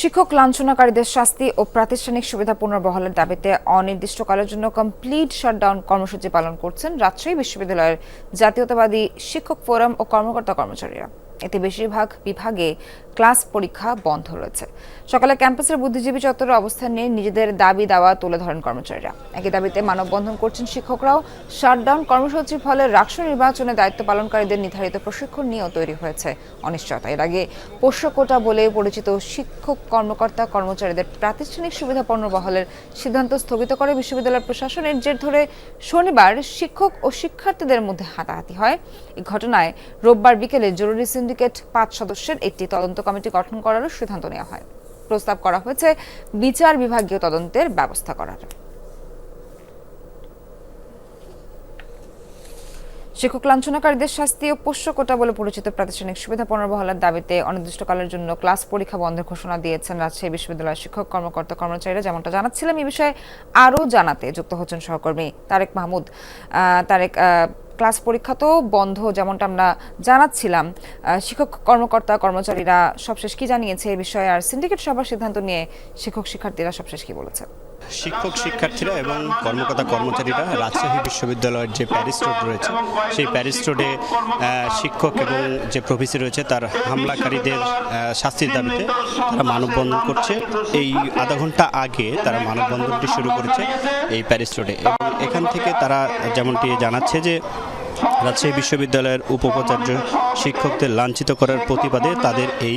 শিক্ষক লাঞ্ছনাকারীদের শাস্তি ও প্রাতিষ্ঠানিক সুবিধা পুনর্বহালের দাবিতে অনির্দিষ্টকালের জন্য কমপ্লিট শাটডাউন কর্মসূচি পালন করছেন রাজশাহী বিশ্ববিদ্যালয়ের জাতীয়তাবাদী শিক্ষক ফোরাম ও কর্মকর্তা কর্মচারীরা। এতে বেশিরভাগ বিভাগে ক্লাস পরীক্ষা বন্ধ রয়েছে। সকালে ক্যাম্পাসের বুদ্ধিজীবী চত্বরে অবস্থান নিয়ে নিজেদের দাবি দাওয়া তুলে ধরেন কর্মচারীরা। একই দাবিতে মানববন্ধন করছেন শিক্ষকরাও। শাটডাউন কর্মসূচির ফলে রাষ্ট্র নির্বাচনে দায়িত্ব পালনকারীদের নির্ধারিত প্রশিক্ষণ নিয়েও তৈরি হয়েছে অনিশ্চয়তা। এর আগে পোষ্য কোটা বলে পরিচিত শিক্ষক, কর্মকর্তা, কর্মচারীদের প্রাতিষ্ঠানিক সুবিধা পুনর্বহালের সিদ্ধান্ত স্থগিত করে বিশ্ববিদ্যালয় প্রশাসনের জের ধরে শনিবার শিক্ষক ও শিক্ষার্থীদের মধ্যে হাতাহাতি হয়। এই ঘটনায় রোববার বিকেলে জরুরি সিন্ডিকেট পাঁচ সদস্যের একটি তদন্ত কমিটি গঠন করারও সিদ্ধান্ত নেওয়া হয়। প্রস্তাব করা হয়েছে বিচার বিভাগীয় তদন্তের ব্যবস্থা করার। শিক্ষক লাঞ্ছনাকারীদের শাস্তি ও পোষ্য কোটা বলে পরিচিত প্রাতিষ্ঠানিক সুবিধা পুনর্বহালের দাবিতে অনির্দিষ্টকালের জন্য ক্লাস পরীক্ষা বন্ধের ঘোষণা দিয়েছেন রাজশাহী বিশ্ববিদ্যালয়ের শিক্ষক কর্মকর্তা কর্মচারীরা। যেমনটা জানাচ্ছিলাম এই বিষয়ে আরও জানাতে যুক্ত হচ্ছেন সহকর্মী তারেক মাহমুদ। তারেক ক্লাস পরীক্ষা তো বন্ধ, যেমনটা আমরা জানাচ্ছিলাম। শিক্ষক কর্মকর্তা কর্মচারীরা সবশেষ কি জানিয়েছে এই বিষয়ে, আর সিন্ডিকেট সভার সিদ্ধান্ত নিয়ে শিক্ষক শিক্ষার্থীরা সবশেষ কি বলেছে শিক্ষক, শিক্ষার্থীরা এবং কর্মকর্তা, কর্মচারীরা রাজশাহী বিশ্ববিদ্যালয়ের যে প্যারিস রোড রয়েছে, সেই প্যারিস রোডে শিক্ষক এবং যে প্রফেসি রয়েছে, তার হামলাকারীদের শাস্তির দাবিতে তারা মানববন্ধন করছে। এই আধা ঘণ্টা আগে তারা মানববন্ধনটি শুরু করেছে এই প্যারিস রোডে এবং এখান থেকে তারা যেমনটি জানাচ্ছে যে রাজশাহী বিশ্ববিদ্যালয়ের উপাচার্য শিক্ষকদের লাঞ্ছিত করার প্রতিবাদে তাদের এই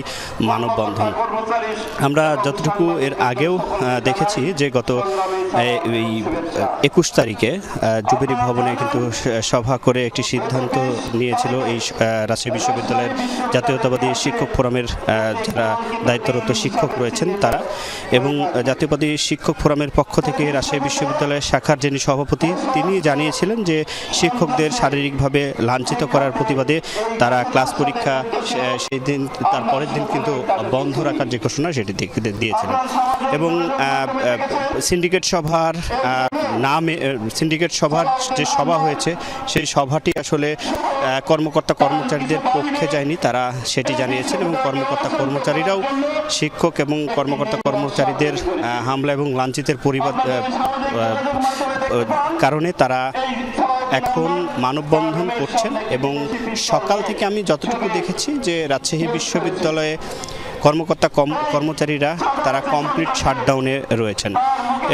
মানববন্ধন। আমরা যতটুকু এর আগেও দেখেছি যে গত এই একুশ তারিখে জুবিলি ভবনে কিন্তু সভা করে একটি সিদ্ধান্ত নিয়েছিল এই রাজশাহী বিশ্ববিদ্যালয়ের জাতীয়তাবাদী শিক্ষক ফোরামের যারা দায়িত্বরত শিক্ষক রয়েছেন তারা এবং জাতীয়বাদী শিক্ষক ফোরামের পক্ষ থেকে রাজশাহী বিশ্ববিদ্যালয়ের শাখার যিনি সভাপতি, তিনি জানিয়েছিলেন যে শিক্ষকদের শারীরিকভাবে লাঞ্ছিত করার প্রতিবাদে তারা ক্লাস পরীক্ষা সেই দিন, তার পরের দিন কিন্তু বন্ধ রাখার যে ঘোষণা সেটি দিয়ে- দিয়েছিলেন। এবং সিন্ডিকেট সভার নামে সিন্ডিকেট সভার যে সভা হয়েছে, সেই সভাটি আসলে কর্মকর্তা কর্মচারীদের পক্ষে যায়নি, তারা সেটি জানিয়েছেন এবং কর্মকর্তা কর্মচারীরাও শিক্ষক এবং কর্মকর্তা কর্মচারীদের হামলা এবং লাঞ্ছিতের পরিবার কারণে তারা এখন মানববন্ধন করছেন এবং সকাল থেকে আমি যতটুকু দেখেছি যে রাজশাহী বিশ্ববিদ্যালয়ে কর্মকর্তা কম কর্মচারীরা তারা কমপ্লিট শাটডাউনে রয়েছেন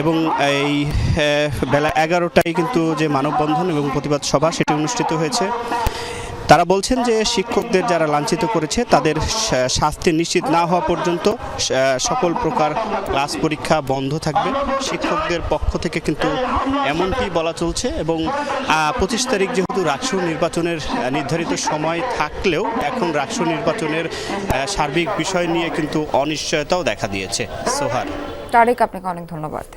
এবং এই বেলা এগারোটায় কিন্তু যে মানববন্ধন এবং প্রতিবাদ সভা সেটি অনুষ্ঠিত হয়েছে। তারা বলছেন যে শিক্ষকদের যারা লাঞ্ছিত করেছে, তাদের শাস্তি নিশ্চিত না হওয়া পর্যন্ত সকল প্রকার ক্লাস পরীক্ষা বন্ধ থাকবে। শিক্ষকদের পক্ষ থেকে কিন্তু এমনটি বলা চলছে এবং পঁচিশ তারিখ যেহেতু রাষ্ট্র নির্বাচনের নির্ধারিত সময় থাকলেও এখন রাষ্ট্র নির্বাচনের সার্বিক বিষয় নিয়ে কিন্তু অনিশ্চয়তাও দেখা দিয়েছে। সোহার। তারেক, আপনাকে অনেক ধন্যবাদ।